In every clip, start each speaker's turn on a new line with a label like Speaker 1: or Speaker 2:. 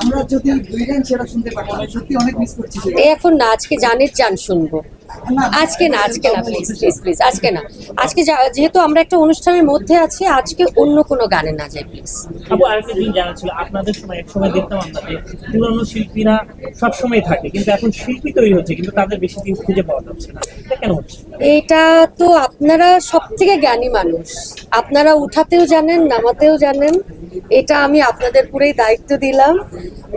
Speaker 1: আমরা যদি দুই গান সেটা শুনতে পারতাম, সত্যি অনেক মিস করছি।
Speaker 2: এখন না, আজকে জানের জান শুনব। আজকে না আজকে না প্লিজ প্লিজ প্লিজ আজকে না। আজকে যেহেতু আমরা একটা অনুষ্ঠানের মধ্যে আছি আজকে অন্য কোনো গানে না যাই প্লিজ
Speaker 3: আপু আরেকটা জিনিস জানা ছিল আপনাদের সময় এক সময় দেখতাম আমরা যে পুরানো শিল্পীরা সবসময় থাকে কিন্তু এখন শিল্পী তৈরি হচ্ছে কিন্তু তাদের বেশি দিন খুঁজে পাওয়া যাচ্ছে না। এটা কেন হচ্ছে?
Speaker 2: এটা তো আপনারা সব থেকে জ্ঞানী মানুষ। আপনারা উঠাতেও জানেন নামাতেও জানেন। এটা আমি আপনাদের পুরোই দায়িত্ব দিলাম।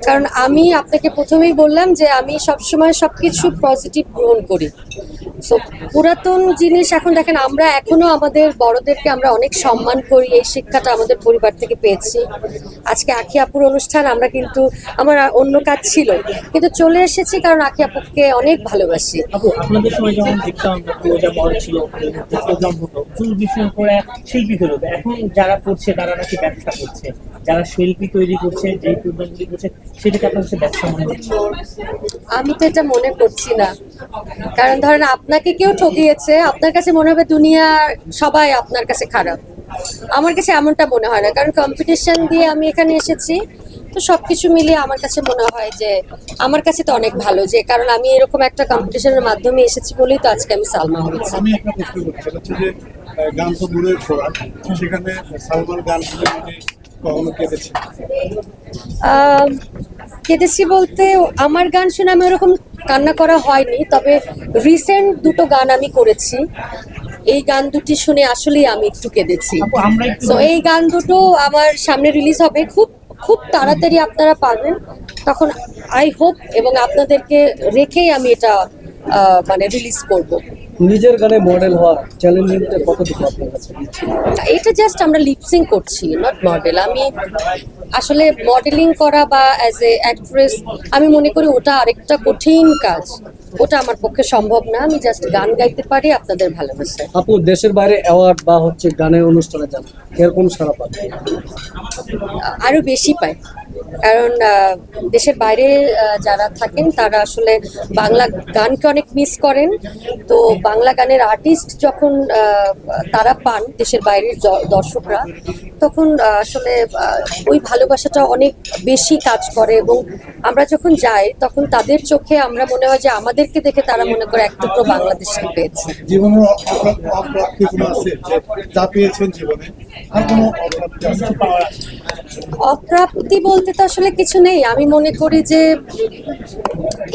Speaker 2: কারণ আমি আপনাকে প্রথমেই বললাম যে আমি সবসময় সবকিছু পজিটিভ গ্রহণ করি। সো পুরাতন জিনিস এখন দেখেন আমরা এখনও আমাদের বড়দেরকে আমরা অনেক সম্মান করি এই শিক্ষাটা আমাদের পরিবার থেকে পেয়েছি। আজকে আখি আপুর অনুষ্ঠান আমরা কিন্তু আমার অন্য কাজ ছিল। কিন্তু চলে এসেছি কারণ আখি আপুকে অনেক ভালোবাসি।
Speaker 3: আপনাদের সময় যখন দেখতাম ছিল প্রোগ্রাম হতো চুল বিষয় করে শিল্পী হতো এখন যারা করছে তারা নাকি ব্যবসা করছে। যারা শিল্পী তৈরি করছে যে প্রোগ্রামগুলি করছে সেটাকে আপনার কাছে ব্যবসা মনে হচ্ছে?
Speaker 2: আমি তো এটা মনে করছি না। কারণ ধরেন আপনাকে কেউ ঠকিয়েছে আপনার কাছে মনে হবে দুনিয়া সবাই আপনার কাছে খারাপ। আমার কাছে এমনটা মনে হয় না কারণ কম্পিটিশন দিয়ে আমি এখানে এসেছি তো সবকিছু মিলিয়ে আমার কাছে মনে হয় যে আমার কাছে তো অনেক ভালো যে কারণ আমি এরকম একটা কম্পিটিশনের মাধ্যমে এসেছি বলেই তো আজকে আমি সালমা হয়েছি।
Speaker 4: আমি একটা প্রশ্ন করছি সেটা হচ্ছে যে গান তো দূরের সেখানে সালমান গান শুনে কখনো কেঁদেছে
Speaker 2: কেঁদেছি বলতে আমার গান শুনে আমি ওরকম কান্না করা হয়নি তবে রিসেন্ট দুটো গান আমি করেছি। এই গান দুটি শুনে আসলেই আমি একটু কেঁদেছি। তো এই গান দুটো আমার সামনে রিলিজ হবে। খুব খুব তাড়াতাড়ি আপনারা পাবেন তখন আই হোপ এবং আপনাদেরকে রেখেই আমি এটা মানে রিলিজ করব।
Speaker 5: নিজের গানে মডেল হওয়ার চ্যালেঞ্জিংটা কতটুকু আপনার কাছে?
Speaker 2: এটা জাস্ট আমরা লিপসিং করছি নট মডেল আমি আসলে মডেলিং করা বা অ্যাজ এ অ্যাক্ট্রেস আমি মনে করি ওটা আরেকটা কঠিন কাজ। ওটা আমার পক্ষে সম্ভব না আমি জাস্ট গান গাইতে পারি আপনাদের ভালোবাসে
Speaker 5: আপু দেশের বাইরে অ্যাওয়ার্ড বা হচ্ছে গানের অনুষ্ঠানে যান এরকম সারা পান
Speaker 2: আরও বেশি পায় কারণ দেশের বাইরে যারা থাকেন, তারা আসলে বাংলা গানকে অনেক মিস করেন। তো বাংলা গানের আর্টিস্ট যখন তারা পান দেশের বাইরের দর্শকরা, তখন আসলে ওই ভালোবাসাটা অনেক বেশি কাজ করে এবং আমরা যখন যাই, তখন তাদের চোখে আমরা মনে হয় যে আমাদেরকে দেখে তারা মনে করে এক টুকরো বাংলাদেশকে পেয়েছে।
Speaker 4: জীবনের অপ্রাপ্তি
Speaker 2: বলতে তো আসলে কিছু নেই। আমি মনে করি যে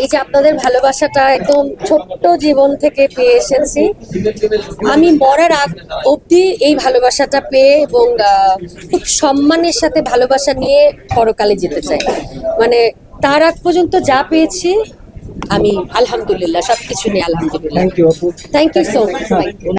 Speaker 2: এই যে আপনাদের ভালোবাসাটা একদম ছোট্ট জীবন থেকে পেয়ে এসেছি। আমি মরার আগ অবধি এই ভালোবাসাটা পেয়ে এবং খুব সম্মানের সাথে ভালোবাসা নিয়ে পরকালে যেতে চাই। মানে তার আগ পর্যন্ত যা পেয়েছি আমি আলহামদুলিল্লাহ সব কিছু নিয়ে আলহামদুলিল্লাহ। Thank you so much